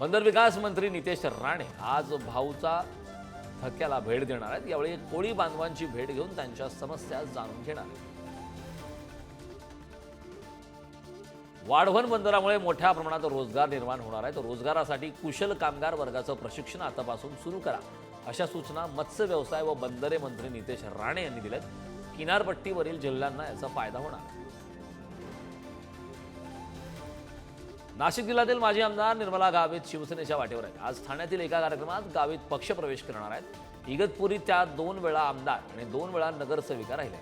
बंदर विकास मंत्री नितेश राणे आज भाऊचा धक्क्याला भेट देणार आहेत. यावेळी कोळी बांधवांची भेट घेऊन त्यांच्या समस्या जाणून घेणार वाढवण बंदरामुळे मोठ्या प्रमाणात रोजगार निर्माण होणार आहे. तर रोजगारासाठी कुशल कामगार वर्गाचं प्रशिक्षण आतापासून सुरू करा. अशा सूचना मत्स्य व्यवसाय व बंदरे मंत्री नितेश राणे यांनी दिल्यात. किनारपट्टीवरील जिल्ह्यांना याचा फायदा होणार. नाशिक जिल्ह्यातील माजी आमदार निर्मला गावित शिवसेनेच्या वाटेवर आहेत. आज ठाण्यातील एका कार्यक्रमात गावित पक्षप्रवेश करणार आहेत. इगतपुरी त्या दोन वेळा आमदार आणि दोन वेळा नगरसेविका राहिल्या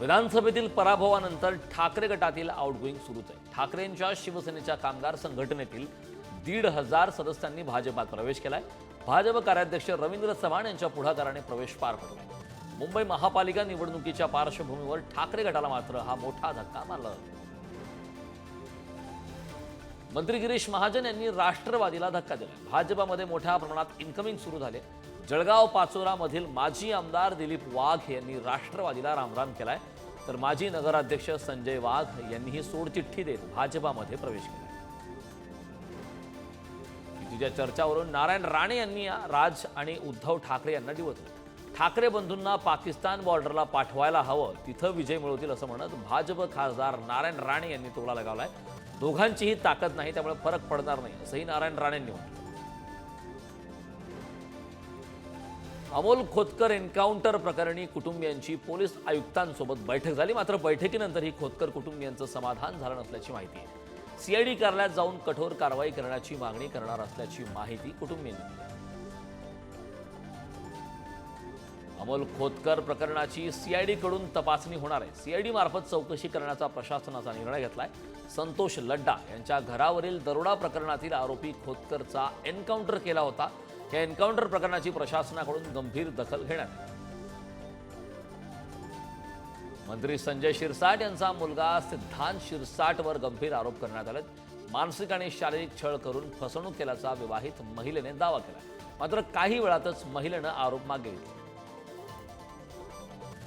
विधानसभेतील पराभवानंतर ठाकरे गटातील आउटगोईंग सुरूच आहे. ठाकरेंच्या शिवसेनेच्या कामगार संघटनेतील दीड हजार सदस्यांनी भाजपात प्रवेश केलाय. भाजप कार्याध्यक्ष रवींद्र चव्हाण यांच्या पुढाकाराने प्रवेश पार पडलाय. मुंबई महापालिका निवडणुकीच्या पार्श्वभूमीवर ठाकरे गटाला मात्र हा मोठा धक्का मारला मंत्री गिरीश महाजन यांनी राष्ट्रवादीला धक्का दिला. भाजपामध्ये मोठ्या प्रमाणात इन्कमिंग सुरू झाले. जळगाव पाचोरामधील माजी आमदार दिलीप वाघ यांनी राष्ट्रवादीला रामराम केलाय. तर माजी नगराध्यक्ष संजय वाघ यांनीही सोडचिठ्ठी देत भाजपामध्ये प्रवेश केला. तिच्या चर्चावरून नारायण राणे यांनी राज आणि उद्धव ठाकरे यांना डिवचलं ठाकरे बंधूंना पाकिस्तान बॉर्डरला पाठवायला हवं तिथं विजय मिळवतील असं म्हणत भाजप खासदार नारायण राणे यांनी टोला लगावलाय. दोघांचीही ताकद नाही त्यामुळे फरक पडणार नाही असंही नारायण राणेंनी म्हटलं. अमोल खोतकर एन्काउंटर प्रकरणी कुटुंबियांची पोलीस आयुक्तांसोबत बैठक झाली मात्र बैठकीनंतरही खोतकर कुटुंबियांचं समाधान झालं नसल्याची माहिती आहे. सीआयडी कार्यालयात जाऊन कठोर कारवाई करण्याची मागणी करणार असल्याची माहिती कुटुंबियांनी दिली. अमोल खोतकर प्रकरणाची सीआयडीकडून तपासणी होणार आहे. सीआयडी मार्फत चौकशी करण्याचा प्रशासनाचा निर्णय घेतलाय. संतोष लड्डा यांच्या घरावरील दरोडा प्रकरणातील आरोपी खोतकरचा एन्काउंटर केला होता. या एन्काउंटर प्रकरणाची प्रशासनाकडून गंभीर दखल घेण्यात मंत्री संजय शिरसाट यांचा मुलगा सिद्धांत शिरसाटवर गंभीर आरोप करण्यात आले मानसिक आणि शारीरिक छळ करून फसवणूक केल्याचा विवाहित महिलेने दावा केला. मात्र काही वेळातच महिलेनं आरोप मागे घेतले.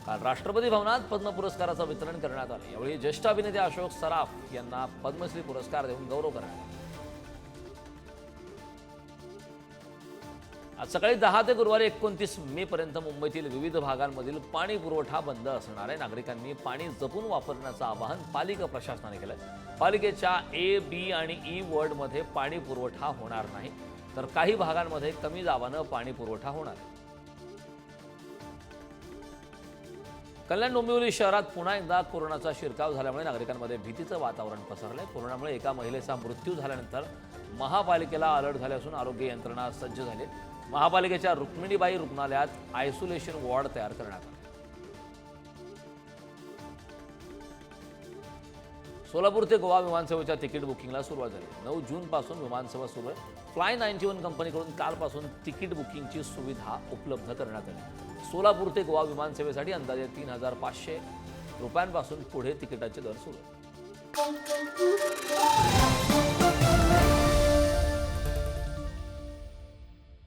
काल राष्ट्रपती भवनात पद्म पुरस्काराचं वितरण करण्यात आलं. यावेळी ज्येष्ठ अभिनेते अशोक सराफ यांना पद्मश्री पुरस्कार देऊन गौरव करण्यात आला. आज सकाळी दहा ते गुरुवारी एकोणतीस मे पर्यंत मुंबईतील विविध भागांमधील पाणी पुरवठा बंद असणार आहे. नागरिकांनी पाणी जपून वापरण्याचं आवाहन पालिका प्रशासनाने केलंय. पालिकेच्या ए बी आणि ई वॉर्डमध्ये पाणी पुरवठा होणार नाही. तर काही भागांमध्ये कमी दाबानं पाणी पुरवठा होणार आहे. कल्याण डोंबिवली शहरात पुन्हा एकदा कोरोनाचा शिरकाव झाल्यामुळे नागरिकांमध्ये भीतीचं वातावरण पसरलं आहे कोरोनामुळे एका महिलेचा मृत्यू झाल्यानंतर महापालिकेला अलर्ट झाले असून आरोग्य यंत्रणा सज्ज झाली. महापालिकेच्या रुक्मिणीबाई रुग्णालयात आयसोलेशन वॉर्ड तयार करण्यात आला. सोलापूर ते गोवा विमानसेवेच्या तिकीट बुकिंगला सुरुवात झाली. नऊ जूनपासून विमानसेवा सुरू आहे. फ्लाय नाईन्टी वन कंपनीकडून कालपासून तिकीट बुकिंगची सुविधा उपलब्ध करण्यात आली. सोलापूर ते गोवा विमानसेवेसाठी अंदाजे तीन हजार पाचशे रुपयांपासून पुढे तिकिटाचे दर सुरू आहेत.